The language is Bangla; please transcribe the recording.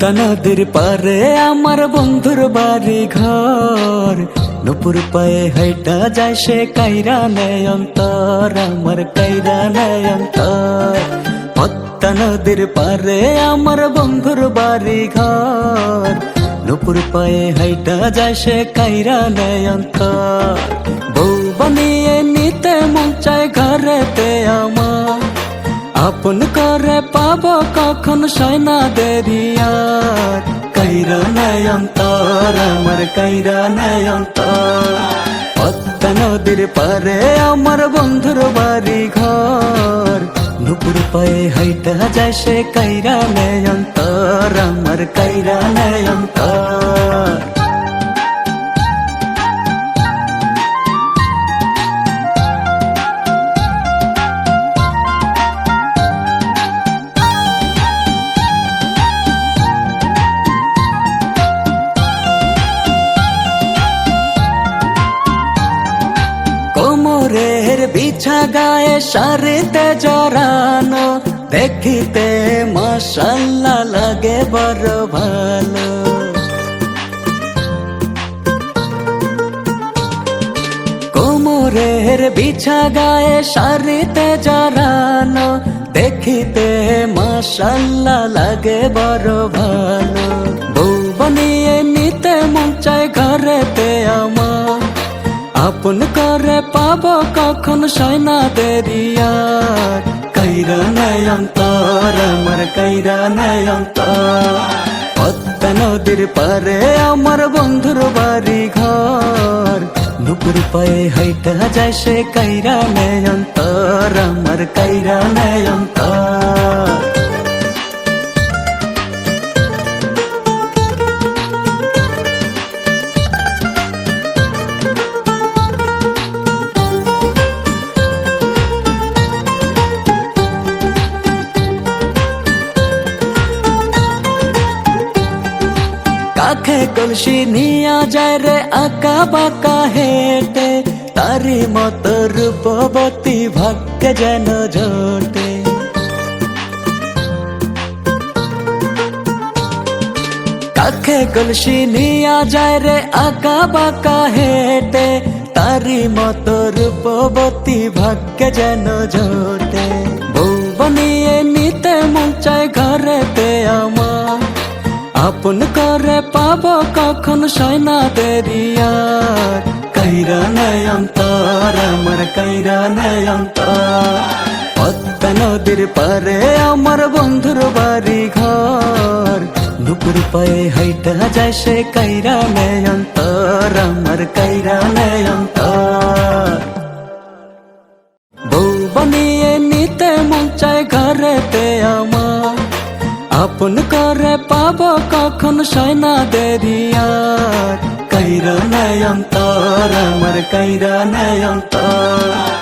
পদ্মা নদীর পারে আমার বন্ধুর বাড়ি ঘর নুপুর পায়ে হাইটা যায় সে কাইরা নেয় আমার কাইরা নেয় অন্তর। নদীর পারে আমার বন্ধুর বাড়ি ঘর নুপুর পায়ে হাইটা যায় সে কাইরা নেয় অন্তর। বউ বানিয়ে নিতে মন চায় ঘরেতে আমার আপন করে পাব কখন সয়না দেরিয়ার কাইরা নয়ন্তর আমার কাইরা নয়ন্তর পদ্মা নদীর পারে আমার বন্ধুর বাড়ি ঘর নুপুর পায়ে হাইটা যায় সে কাইরা নয়ন্তর আমার কাইরা নয়ন্তর কোমরের বিছা গায়ে সারিতে জড়ানো দেখিতে মাসাল্লা লাগে বড় ভালো কোমরের বিছা গায়ে সারিতে জড়ানো দেখিতে মাসাল্লা লাগে বড় ভালো বউ বানিয়ে নিতে চায় ঘরেতে আমার আপন করে পাব কখন সয়না দেরিয়ার কাইরা নয়ন্তর আমার কাইরা পদ্মা নদীর পারে আমার বন্ধুর বাড়ি ঘর নুপুর পায়ে হাইটা যায় সে কাইরা নয়ন্তর আমার কাইরা নয়ন্তর কাখে কলসি নিয়া যায় রে আঁকা বাঁকা হেটে। তারি মত রূপবতী ভাগ্য যেন ঝোটে কাখে কলসি নিয়া যায় রে আঁকা বাঁকা হেটে। তারি মত রূপবতী ভাগ্য যেন ঝোটে বউ বানিয়ে নিতে মন চায় আপন করে পাব কখন সয়না দেরিয়ার কাইরা নয়ন্তর আমার কাইরা পদ্মা নদীর পারে আমার বন্ধুর বাড়ি ঘর নুপুর পায়ে হাইটা যায় সে কাইরা নয়ন্তর আমার কাইরা নয়ন্তর বউ বানিয়ে নিতে মন চায় ঘরেতে আমার। আপন পাব কখন সয়না দেরিয়া কাইরা নয়ন্তর আমার কাইরা নয়ন্তর